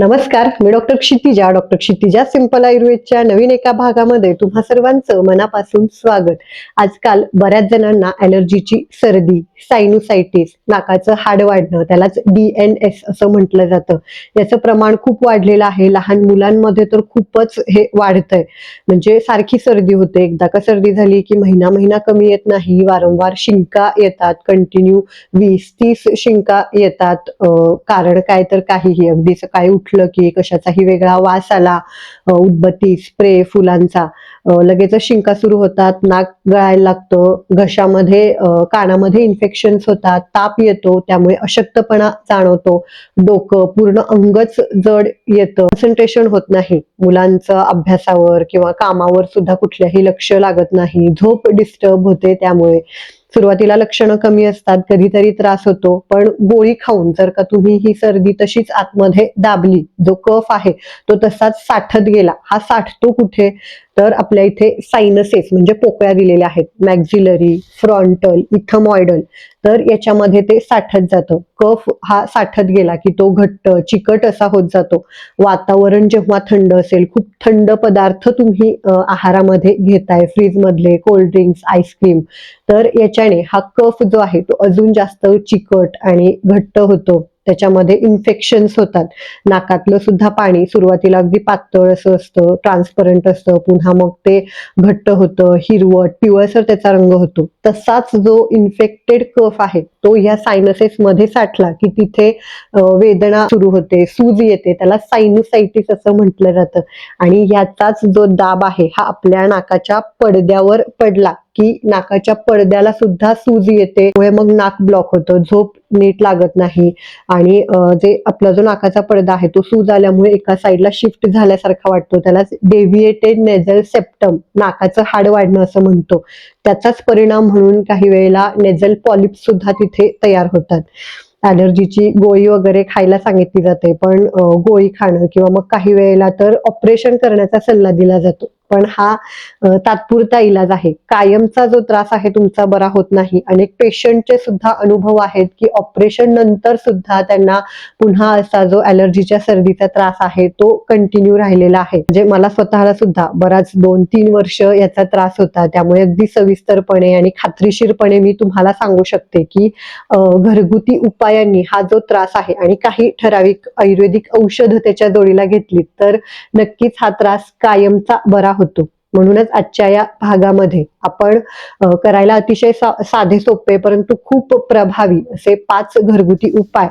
नमस्कार मी doctor Kshitija. Doctor Kshitija simple आयुर्वेदच्या नवीन एका भागामध्ये तुम्हा सर्वांचं मनापासून स्वागत. आजकाल बऱ्याच जणांना अलर्जीची सर्दी सायनुसायटिस नाकाचं हाड वाढणं त्यालाच डीएनएस असं म्हटलं जातं. याचं प्रमाण खूप वाढलेलं आहे. लहान मुलांमध्ये तर खूपच हे वाढतंय. म्हणजे सारखी सर्दी होते. एकदा का सर्दी झाली की महिना महिना कमी येत नाही. वारंवार शिंका येतात. कंटिन्यू वीस तीस शिंका येतात. कारण काय तर काहीही. अगदी सकाळी उठलं की कशाचाही वेगळा वास आला उदबत्ती स्प्रे फुलांचा लगेच शिंका सुरू होतात नाक गळायला लागतं घशामध्ये कानामध्ये इन्फेक्शन्स होतात ताप येतो त्यामुळे अशक्तपणा जाणवतो डोकं पूर्ण अंगच जड येतं. कॉन्सन्ट्रेशन होत नाही मुलांचं अभ्यासावर किंवा कामावर सुद्धा कुठल्याही लक्ष लागत नाही झोप डिस्टर्ब होते त्यामुळे. सुरुवातीला लक्षणं कमी असतात कधीतरी त्रास होतो पण गोळी खाऊन जर का तुम्ही ही सर्दी तशीच आतमध्ये दाबली जो कफ आहे तो तसाच साठत गेला हा साठतो कुठे? तर आपल्या इथे सायनसेस म्हणजे पोकळ्या दिलेल्या आहेत. मॅक्झिलरी फ्रॉन्टल इथमॉइडल तर याच्यामध्ये ते साठत जातं. कफ हा साठत गेला की तो घट्ट चिकट असा होत जातो. वातावरण जेव्हा थंड असेल खूप थंड पदार्थ तुम्ही आहारामध्ये घेताय. फ्रीज मधले कोल्ड्रिंक्स आईस्क्रीम तर याच्याने हा कफ जो आहे तो अजून जास्त चिकट आणि घट्ट होतो. त्याच्यामध्ये इन्फेक्शन्स होतात. नाकातलं सुद्धा पाणी सुरुवातीला अगदी पातळ असं असतं ट्रान्सपरंट असतं पुन्हा मग ते घट्ट होतं हिरवट पिवळसर त्याचा रंग होतो. तसाच जो इन्फेक्टेड कफ आहे तो ह्या सायनसेस मध्ये साठला की तिथे वेदना सुरू होते सूज येते. त्याला सायनुसायटिस असं म्हटलं जातं. आणि ह्याचाच जो दाब आहे हा आपल्या नाकाच्या पडद्यावर पडला. की नाकाच्या पडद्याला सुद्धा सूज येते. त्यामुळे मग नाक ब्लॉक होतं. झोप नीट लागत नाही. आणि जे आपला जो नाकाचा पडदा आहे तो सूज आल्यामुळे एका साईडला शिफ्ट झाल्यासारखा वाटतो. त्याला डेव्हिएटेड नेझल सेप्टम नाकाचं हाड वाढणं असं म्हणतो. त्याचाच परिणाम म्हणून काही वेळेला नेझल पॉलिप सुद्धा तिथे तयार होतात. ॲलर्जीची गोळी वगैरे खायला सांगितली जाते पण गोळी खाणं किंवा मग काही वेळेला तर ऑपरेशन करण्याचा सल्ला दिला जातो. पण हा तात्पुरता इलाज आहे. कायमचा जो त्रास आहे तुमचा बरा होत नाही. अनेक पेशंटचे सुद्धा अनुभव आहेत की ऑपरेशन नंतर सुद्धा त्यांना पुन्हा असा जो अलर्जीच्या सर्दीचा त्रास आहे तो कंटिन्यू राहिलेला आहे. म्हणजे मला स्वतःला सुद्धा बराच दोन तीन वर्ष याचा त्रास होता. त्यामुळे अगदी सविस्तरपणे आणि खात्रीशीरपणे मी तुम्हाला सांगू शकते की घरगुती उपायांनी हा जो त्रास आहे आणि काही ठराविक आयुर्वेदिक औषध त्याच्या जोडीला घेतली तर नक्कीच हा त्रास कायमचा बरा होतो. म्हणूनच आजच्या या भागामध्ये आपण करायला अतिशय सा- साधे सोपे परंतु खूप प्रभावी असे पाच घरगुती उपाय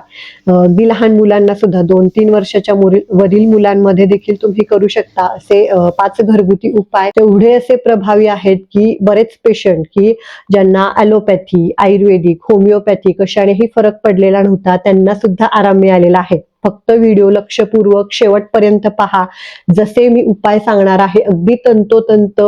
अगदी लहान मुलांना सुद्धा दोन तीन वर्षाच्या वरील मुलांमध्ये देखील तुम्ही करू शकता असे पाच घरगुती उपाय. तेवढे असे प्रभावी आहेत की बरेच पेशंट की ज्यांना ॲलोपॅथी आयुर्वेदिक होमिओपॅथी कशानेही फरक पडलेला नव्हता त्यांना सुद्धा आराम मिळालेला आहे. फक्त व्हिडिओ लक्षपूर्वक शेवटपर्यंत पहा. जसे मी उपाय सांगणार आहे अगदी तंतोतंत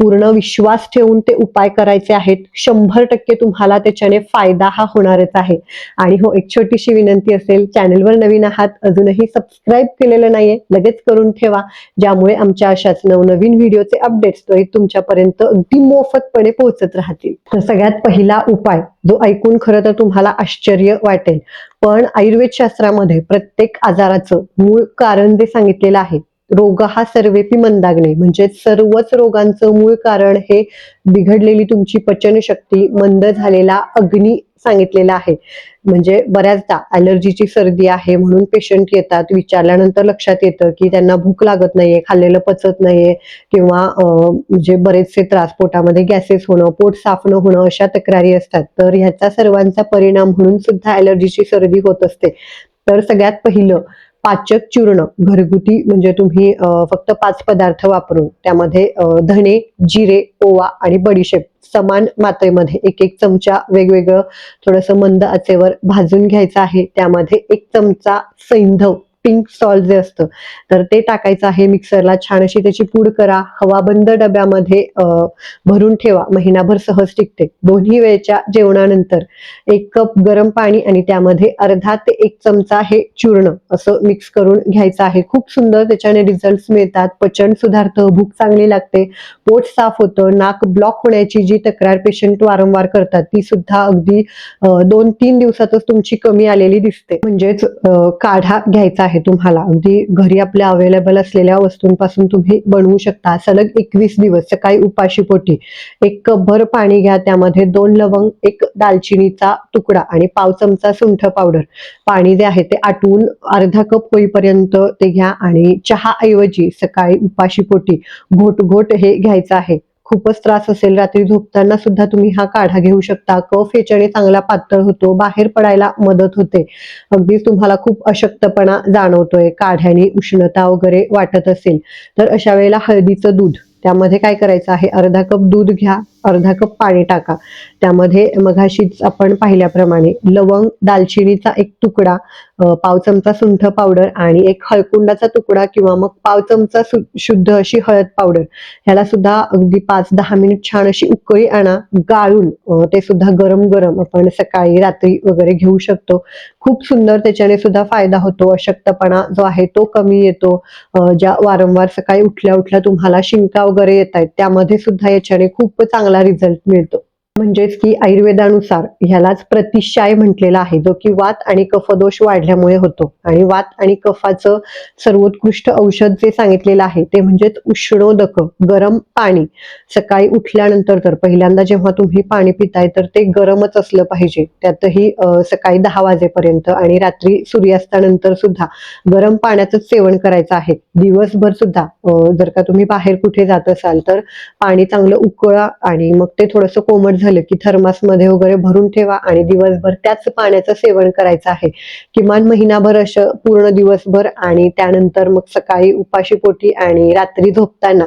पूर्ण विश्वास ठेवून ते उपाय करायचे आहेत. शंभर टक्के तुम्हाला त्याच्याने फायदा हा होणारच आहे. आणि हो एक छोटीशी विनंती असेल चॅनलवर नवीन आहात अजूनही सबस्क्राईब केलेलं नाहीये लगेच करून ठेवा. ज्यामुळे आमच्या अशाच नवनवीन व्हिडिओचे अपडेट्स तुमच्यापर्यंत अगदी मोफतपणे पोहोचत राहतील. सगळ्यात पहिला उपाय जो ऐकून खरं तर तुम्हाला आश्चर्य वाटेल पण आयुर्वेद शास्त्रामध्ये प्रत्येक आजाराचं मूळ कारण जे सांगितलेलं आहे. रोग हा सर्वेपी मंदाग्ने. म्हणजे सर्वच रोगांचं मूळ कारण हे बिघडलेली तुमची पचनशक्ती मंद झालेला अग्नी सांगितलेला आहे. म्हणजे बऱ्याचदा अलर्जीची सर्दी आहे म्हणून पेशंट येतात विचारल्यानंतर लक्षात येतं की त्यांना भूक लागत नाहीये खाल्लेलं पचत नाहीये किंवा म्हणजे बरेचसे त्रास पोटामध्ये गॅसेस होणं पोट साफ न होणं अशा तक्रारी असतात. तर ह्याचा सर्वांचा परिणाम म्हणून सुद्धा अलर्जीची सर्दी होत असते. तर सगळ्यात पहिलं पाचक चूर्ण घरगुती म्हणजे तुम्ही फक्त पाच पदार्थ वापरून त्यामध्ये धणे जिरे ओवा आणि बडीशेप समान मात्रेमध्ये एक एक चमचा वेगवेगळं थोडंसं मंद आचेवर भाजून घ्यायचं आहे. त्यामध्ये एक चमचा सैंधव पिंक सॉल्ट जे असतं तर ते टाकायचं आहे मिक्सरला छान अशी त्याची पूड करा. हवाबंद डब्यामध्ये भरून ठेवा. महिनाभर सहज टिकते. दोन्ही वेळच्या जेवणानंतर एक कप गरम पाणी आणि त्यामध्ये अर्धा ते एक चमचा हे चूर्ण असं मिक्स करून घ्यायचं आहे. खूप सुंदर त्याच्याने रिझल्ट मिळतात. पचन सुधारतं भूक चांगली लागते पोट साफ होतं नाक ब्लॉक होण्याची जी तक्रार पेशंट वारंवार करतात ती सुद्धा अगदी दोन तीन दिवसातच तुमची कमी आलेली दिसते. म्हणजेच काढा घ्यायचा आहे. आहे तुम्हाला. अगदी घरी आपल्या अवेलेबल असलेल्या वस्तूंपासून तुम्ही बनवू शकता. सलग एकवीस दिवस सकाळी उपाशी पोटी. एक कपभर पाणी घ्या त्यामध्ये दोन लवंग एक दालचिनीचा तुकडा आणि पाव चमचा सुंठ पावडर पाणी जे आहे ते आटवून अर्धा कप होईपर्यंत ते घ्या आणि चहा ऐवजी सकाळी उपाशी पोटी. घोट घोट हे घ्यायचं आहे. खूपच त्रास असेल रात्री झोपताना सुद्धा तुम्ही हा काढा घेऊ शकता. कफ याच्याने चांगला पातळ होतो बाहेर पडायला मदत होते. अगदीच तुम्हाला खूप अशक्तपणा जाणवतोय काढ्याने उष्णता वगैरे वाटत असेल. तर अशा वेळेला हळदीचं दूध त्यामध्ये काय करायचं आहे? अर्धा कप दूध घ्या अर्धा कप पाणी टाका. त्यामध्ये मघाशीच आपण पाहिल्याप्रमाणे लवंग दालचिनीचा एक तुकडा पाव चमचा सुंठ पावडर आणि एक हळकुंडाचा तुकडा किंवा मग पाव चमचा शुद्ध अशी हळद पावडर. ह्याला सुद्धा अगदी पाच दहा मिनिट छान अशी उकळी आणा गाळून ते सुद्धा गरम गरम आपण सकाळी रात्री वगैरे घेऊ शकतो. खूप सुंदर त्याच्याने सुद्धा फायदा होतो अशक्तपणा जो आहे तो कमी येतो. ज्या वारंवार सकाळी उठल्या उठल्या तुम्हाला शिंका वगैरे येत आहेत त्यामध्ये सुद्धा याच्याने खूप चांगला रिझल्ट मिळतो. म्हणजेच की आयुर्वेदानुसार ह्यालाच प्रतिशाय म्हटलेला आहे जो की वात आणि कफदोष वाढल्यामुळे होतो. आणि वात आणि कफाचं सर्वोत्कृष्ट औषध जे सांगितलेलं आहे ते म्हणजेच उष्णोदक गरम पाणी. सकाळी उठल्यानंतर तर पहिल्यांदा जेव्हा तुम्ही पाणी पिताय तर ते गरमच असलं पाहिजे. त्यातही सकाळी दहा वाजेपर्यंत आणि रात्री सूर्यास्तानंतर सुद्धा गरम पाण्याचं सेवन करायचं आहे. दिवसभर सुद्धा जर का तुम्ही बाहेर कुठे जात असाल तर पाणी चांगलं उकळा आणि मग ते थोडंसं कोमट झालं की थर्मासमध्ये वगैरे भरून ठेवा आणि दिवसभर त्याच पाण्याचं सेवन करायचं आहे. किमान महिनाभर असं पूर्ण दिवसभर आणि त्यानंतर मग सकाळी उपाशी पोटी आणि रात्री झोपताना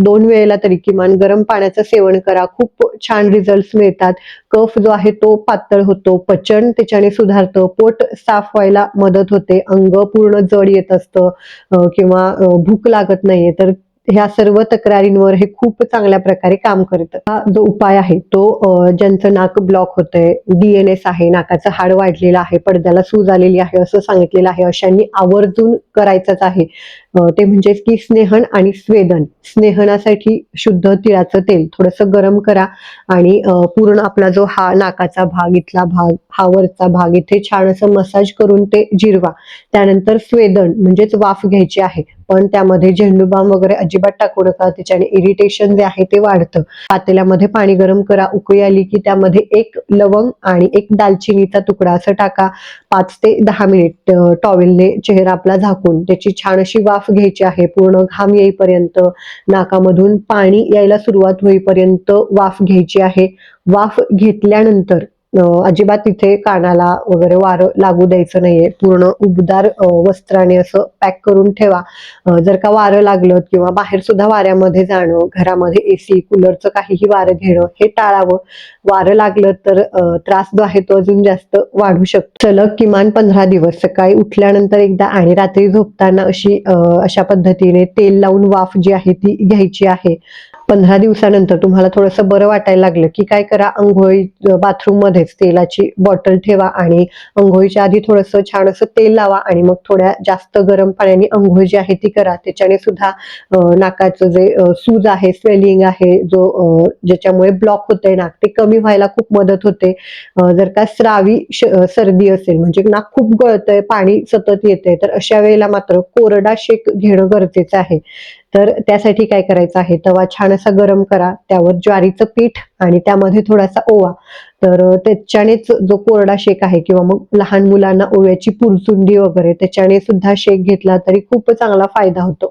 दोन वेळेला तरी किमान गरम पाण्याचं सेवन करा. खूप छान रिझल्ट मिळतात. कफ जो आहे तो पातळ होतो पचन त्याच्याने सुधारतं पोट साफ व्हायला मदत होते अंग पूर्ण जड येत असतं किंवा भूक लागत नाहीये तर ह्या सर्व तक्रारींवर हे खूप चांगल्या प्रकारे काम करतं. हा जो उपाय आहे तो ज्यांचं नाक ब्लॉक होतंय डीएनएस आहे नाकाचं हाड वाढलेलं आहे पडद्याला सूज आलेली आहे असं सांगितलेलं आहे अशांनी आवर्जून करायचंच आहे. ते म्हणजे की स्नेहन आणि स्वेदन. स्नेहनासाठी शुद्ध तिळाचं तेल थोडंसं गरम करा आणि पूर्ण आपला जो हा नाकाचा भाग इथला भाग हा वरचा भाग इथे छान असं मसाज करून ते जिरवा. त्यानंतर स्वेदन म्हणजेच वाफ घ्यायची आहे. पण त्यामध्ये झेंडूबाम वगैरे अजिबात टाकू नका. त्याच्याने इरिटेशन जे आहे ते वाढतं. पातेल्यामध्ये पाणी गरम करा. उकळी आली की त्यामध्ये एक लवंग आणि एक दालचिनीचा तुकडा असं टाका. पाच ते दहा मिनिट टॉवेलने चेहरा आपला झाकून त्याची छान अशी वाफ वाफ घ्यायची आहे. पूर्ण घाम येईपर्यंत नाकामधून पाणी यायला सुरुवात होईपर्यंत वाफ घ्यायची आहे. वाफ घेतल्यानंतर अजिबात तिथे कानाला वगैरे वारं लागू द्यायचं नाहीये. पूर्ण उबदार वस्त्राने असं पॅक करून ठेवा. जर का वारं लागलं किंवा बाहेर सुद्धा वाऱ्यामध्ये जाणं घरामध्ये एसी कूलरचं काहीही वारं घेणं हे टाळावं. वारं लागलं तर त्रास जो आहे तो अजून जास्त वाढू शकतो. सलग किमान पंधरा दिवस सकाळी उठल्यानंतर एकदा आणि रात्री झोपताना अशी अशा पद्धतीने तेल लावून वाफ जी आहे ती घ्यायची आहे. पंधरा दिवसानंतर तुम्हाला थोडंसं बरं वाटायला लागलं की काय करा अंघोळी बाथरूममध्येच तेलाची बॉटल ठेवा आणि अंघोळीच्या आधी थोडंसं छान असं तेल लावा आणि मग थोड्या जास्त गरम पाण्याने अंघोळ जी आहे ती करा. त्याच्याने सुद्धा नाकाचं जे सूज आहे स्वेलिंग आहे जो ज्याच्यामुळे ब्लॉक होतंय नाक ते कमी व्हायला खूप मदत होते. जर का स्रावी सर्दी असेल म्हणजे नाक खूप गळतंय पाणी सतत येतंय तर अशा वेळेला मात्र कोरडा शेक घेणं गरजेचं आहे. तर त्यासाठी काय करायचं आहे? तवा छान असा गरम करा. त्यावर ज्वारीचं पीठ आणि त्यामध्ये थोडासा ओवा. तर त्याच्यानेच जो कोरडा शेक आहे किंवा मग लहान मुलांना ओव्याची पुरचुंडी वगैरे त्याच्याने सुद्धा शेक घेतला तरी खूप चांगला फायदा होतो.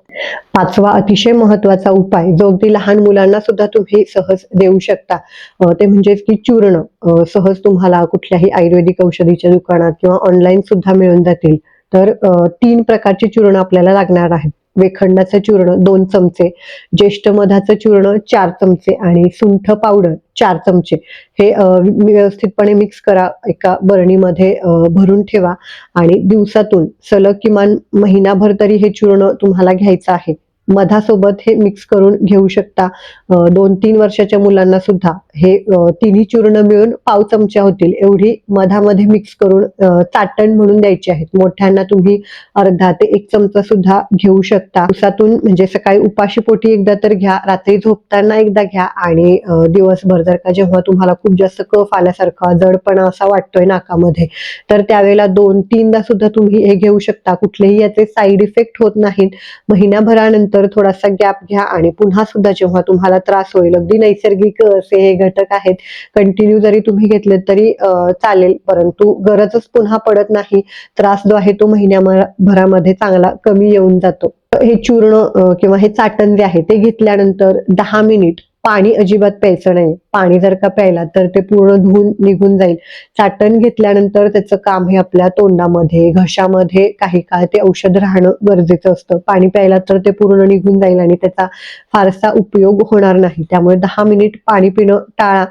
पाचवा अतिशय महत्त्वाचा उपाय जो अगदी लहान मुलांना सुद्धा तुम्ही सहज देऊ शकता ते म्हणजेच की चूर्ण. सहज तुम्हाला कुठल्याही आयुर्वेदिक औषधीच्या दुकानात किंवा ऑनलाईन सुद्धा मिळून जातील. तर तीन प्रकारची चूर्ण आपल्याला लागणार आहेत. वेखंडाचं चूर्ण दोन चमचे ज्येष्ठ मधाचं चूर्ण चार चमचे आणि सुंठ पावडर चार चमचे. हे व्यवस्थितपणे मिक्स करा एका बरणीमध्ये भरून ठेवा आणि दिवसातून सलग किमान महिनाभर तरी हे चूर्ण तुम्हाला घ्यायचं आहे. मधासोबत हे मिक्स करून घेऊ शकता. दोन तीन वर्षाच्या मुलांना सुद्धा हे तिन्ही चूर्ण मिळून पाव चमच्या होतील. एवढी मधामध्ये मिक्स करून चाटण म्हणून द्यायची आहेत. मोठ्यांना तुम्ही अर्धा ते एक चमचा सुद्धा घेऊ शकता. दिवसातून म्हणजे सकाळी उपाशी पोटी एकदा तर घ्या रात्री झोपताना एकदा घ्या आणि दिवसभर जर का जेव्हा तुम्हाला खूप जास्त कफ आल्यासारखा जडपणा असा वाटतोय नाकामध्ये तर त्यावेळेला दोन तीनदा सुद्धा तुम्ही हे घेऊ शकता. कुठलेही याचे साईड इफेक्ट होत नाहीत. महिन्याभरानंतर तर थोडासा गॅप घ्या आणि पुन्हा सुद्धा जेव्हा तुम्हाला त्रास होईल अगदी नैसर्गिक असे हे घटक आहेत कंटिन्यू जरी तुम्ही घेतले तरी चालेल. परंतु गरजच पुन्हा पडत नाही. त्रास जो आहे तो महिन्याभरामध्ये चांगला कमी येऊन जातो. हे चूर्ण किंवा हे चाटण जे आहे ते घेतल्यानंतर दहा मिनिट पाणी अजिबात प्यायचं नाही. पाणी जर का प्यायला तर ते पूर्ण धुवून निघून जाईल. चाटण घेतल्यानंतर त्याचं काम हे आपल्या तोंडामध्ये घशामध्ये काही काळ ते औषध राहणं गरजेचं असतं. पाणी प्यायला तर ते पूर्ण निघून जाईल आणि त्याचा फारसा उपयोग होणार नाही. त्यामुळे दहा मिनिट पाणी पिणं टाळा.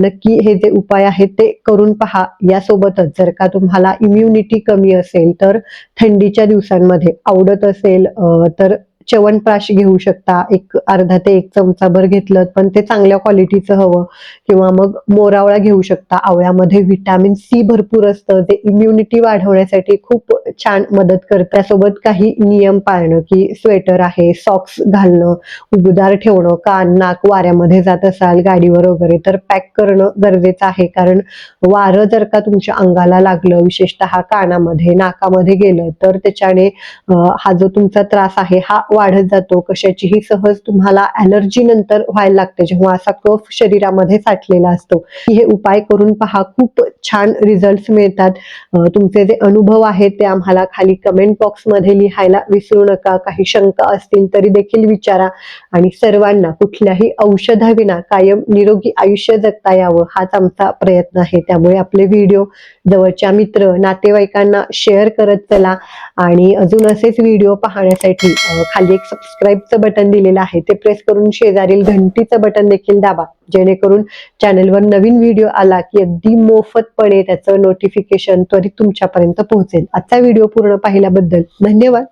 नक्की हे जे उपाय आहेत ते करून पहा. यासोबतच जर का तुम्हाला इम्युनिटी कमी असेल तर थंडीच्या दिवसांमध्ये आवडत असेल तर च्यवनप्राश घेऊ शकता. एक अर्धा ते एक चमचा भर घेतलं पण ते चांगल्या क्वालिटीचं हवं. किंवा मग मोरावळा घेऊ शकता. आवळ्यामध्ये व्हिटॅमिन सी भरपूर असतं. ते इम्युनिटी वाढवण्यासाठी खूप छान मदत करतं. त्यासोबत काही नियम पाळणं की स्वेटर आहे सॉक्स घालणं उबदार ठेवणं कान नाक वाऱ्यामध्ये जात असाल गाडीवर वगैरे तर पॅक करणं गरजेचं आहे. कारण वारं जर का तुमच्या अंगाला लागलं विशेषतः कानामध्ये नाकामध्ये गेलं तर त्याच्याने हा जो तुमचा त्रास आहे हा वाढत जातो कशाचीही सहज तुम्हाला अलर्जी नंतर व्हायला लागते जेव्हा असा कफ शरीरामध्ये साठलेला असतो. हे उपाय करून पहा खूप छान रिझल्ट मिळतात. तुमचे जे अनुभव आहेत ते आम्हाला खाली कमेंट बॉक्समध्ये लिहायला विसरू नका. काही शंका असतील तरी देखील विचारा. आणि सर्वांना कुठल्याही औषधाविना कायम निरोगी आयुष्य जगता यावं हाच आमचा प्रयत्न आहे. त्यामुळे आपले व्हिडिओ जवळच्या मित्र नातेवाईकांना शेअर करत चला. आणि अजून असेच व्हिडिओ पाहण्यासाठी खाली खाली एक सबस्क्राईबचं बटन दिलेलं आहे. ते प्रेस करून शेजारील घंटीचं बटन देखील दाबा. जेणेकरून चॅनलवर नवीन व्हिडिओ आला की अगदी मोफतपणे त्याचं नोटिफिकेशन त्वरित तुमच्यापर्यंत पोहोचेल. आजचा व्हिडिओ पूर्ण पाहिल्याबद्दल धन्यवाद.